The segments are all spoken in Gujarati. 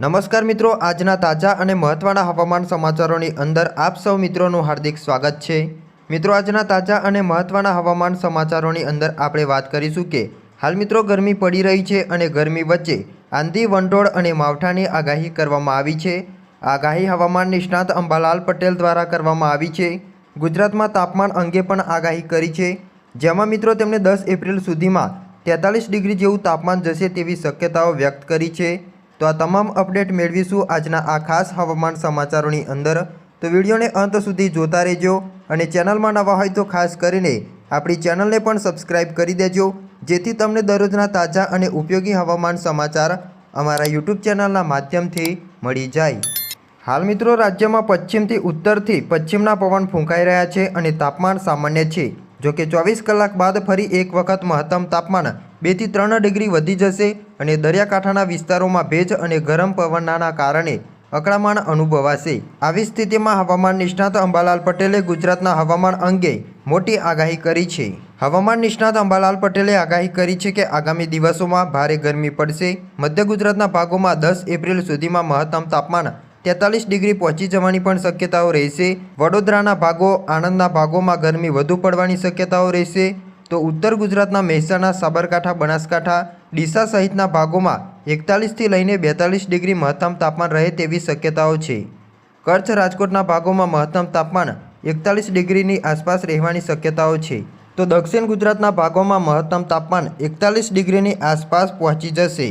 નમસ્કાર મિત્રો, આજના તાજા અને મહત્ત્વના હવામાન સમાચારોની અંદર આપ સૌ મિત્રોનું હાર્દિક સ્વાગત છે. મિત્રો, આજના તાજા અને મહત્ત્વના હવામાન સમાચારોની અંદર આપણે વાત કરીશું કે, હાલ મિત્રો ગરમી પડી રહી છે અને ગરમી વચ્ચે આંધી, વંટોળ અને માવઠાની આગાહી કરવામાં આવી છે. આગાહી હવામાન નિષ્ણાત અંબાલાલ પટેલ દ્વારા કરવામાં આવી છે. ગુજરાતમાં તાપમાન અંગે પણ આગાહી કરી છે. જેમાં મિત્રો તેમણે દસ એપ્રિલ સુધીમાં તેતાલીસ ડિગ્રી જેવું તાપમાન જશે તેવી શક્યતાઓ વ્યક્ત કરી છે. તો આ તમામ અપડેટ મેળવીશું આજના આ ખાસ હવામાન સમાચારોની અંદર. તો વિડીયોને અંત સુધી જોતા રહેજો અને ચેનલમાં નવા હોય તો ખાસ કરીને આપણી ચેનલને પણ સબસ્ક્રાઇબ કરી દેજો, જેથી તમને દરરોજના તાજા અને ઉપયોગી હવામાન સમાચાર અમારા યુટ્યુબ ચેનલના માધ્યમથી મળી જાય. હાલ મિત્રો, રાજ્યમાં પશ્ચિમથી ઉત્તરથી પશ્ચિમના પવન ફૂંકાઈ રહ્યા છે અને તાપમાન સામાન્ય છે. જો કે ચોવીસ કલાક બાદ ફરી એક વખત મહત્તમ તાપમાન બેથી ત્રણ ડિગ્રી વધી જશે અને દરિયાકાંઠાના વિસ્તારોમાં ભેજ અને ગરમ પવનના કારણે અકળામણ અનુભવાશે. આવી સ્થિતિમાં હવામાન નિષ્ણાત અંબાલાલ પટેલે ગુજરાતના હવામાન અંગે મોટી આગાહી કરી છે. હવામાન નિષ્ણાત અંબાલાલ પટેલે આગાહી કરી છે કે આગામી દિવસોમાં ભારે ગરમી પડશે. મધ્ય ગુજરાતના ભાગોમાં દસ એપ્રિલ સુધીમાં મહત્તમ તાપમાન તેતાલીસ ડિગ્રી પહોંચી જવાની પણ શક્યતાઓ રહેશે. વડોદરાના ભાગો, આણંદના ભાગોમાં ગરમી વધુ પડવાની શક્યતાઓ રહેશે. તો ઉત્તર ગુજરાતના મહેસાણા, સાબરકાંઠા, બનાસકાંઠા, ડીસા સહિતના ભાગોમાં એકતાલીસથી લઈને બેતાલીસ ડિગ્રી મહત્તમ તાપમાન રહે તેવી શક્યતાઓ છે. કચ્છ રાજકોટના ભાગોમાં મહત્તમ તાપમાન એકતાલીસ ડિગ્રીની આસપાસ રહેવાની શક્યતાઓ છે. તો દક્ષિણ ગુજરાતના ભાગોમાં મહત્તમ તાપમાન એકતાલીસ ડિગ્રીની આસપાસ પહોંચી જશે.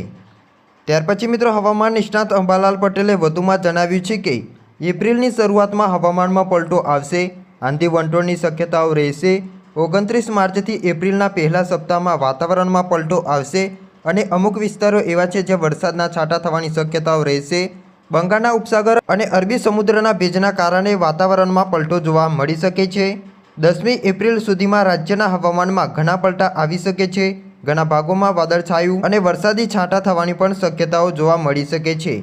ત્યાર પછી મિત્રો હવામાન નિષ્ણાત અંબાલાલ પટેલે વધુમાં જણાવ્યું છે કે, એપ્રિલની શરૂઆતમાં હવામાનમાં પલટો આવશે, આંધી વંટોળની શક્યતાઓ રહેશે ઓગણત્રીસ માર્ચથી એપ્રિલના પહેલા સપ્તાહમાં વાતાવરણમાં પલટો આવશે અને અમુક વિસ્તારો એવા છે જ્યાં વરસાદના છાંટા થવાની શક્યતાઓ રહેશે. બંગાળના ઉપસાગર અને અરબી સમુદ્રના ભેજના કારણે વાતાવરણમાં પલટો જોવા મળી શકે છે. દસમી એપ્રિલ સુધીમાં રાજ્યના હવામાનમાં ઘણા પલટા આવી શકે છે. ઘણા ભાગોમાં વાદળછાયું અને વરસાદી છાંટા થવાની પણ શક્યતાઓ જોવા મળી શકે છે.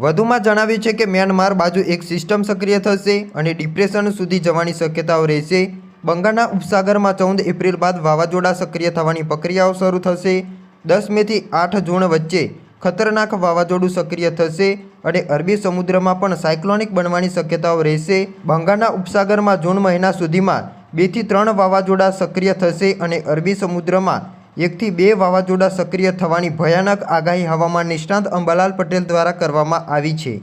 વધુમાં જણાવ્યું છે કે મ્યાનમાર બાજુ એક સિસ્ટમ સક્રિય થશે અને ડિપ્રેશન સુધી જવાની શક્યતાઓ રહેશે. બંગાળના ઉપસાગરમાં ચૌદ એપ્રિલ બાદ વાવાઝોડા સક્રિય થવાની પ્રક્રિયાઓ શરૂ થશે. દસ મેથી આઠ જૂન વચ્ચે ખતરનાક વાવાઝોડું સક્રિય થશે અને અરબી સમુદ્રમાં પણ સાયક્લોનિક બનવાની શક્યતાઓ રહેશે. બંગાળના ઉપસાગરમાં જૂન મહિના સુધીમાં બેથી ત્રણ વાવાઝોડા સક્રિય થશે અને અરબી સમુદ્રમાં એકથી બે વાવાઝોડા સક્રિય થવાની ભયાનક આગાહી હવામાન નિષ્ણાંત અંબાલાલ પટેલ દ્વારા કરવામાં આવી છે.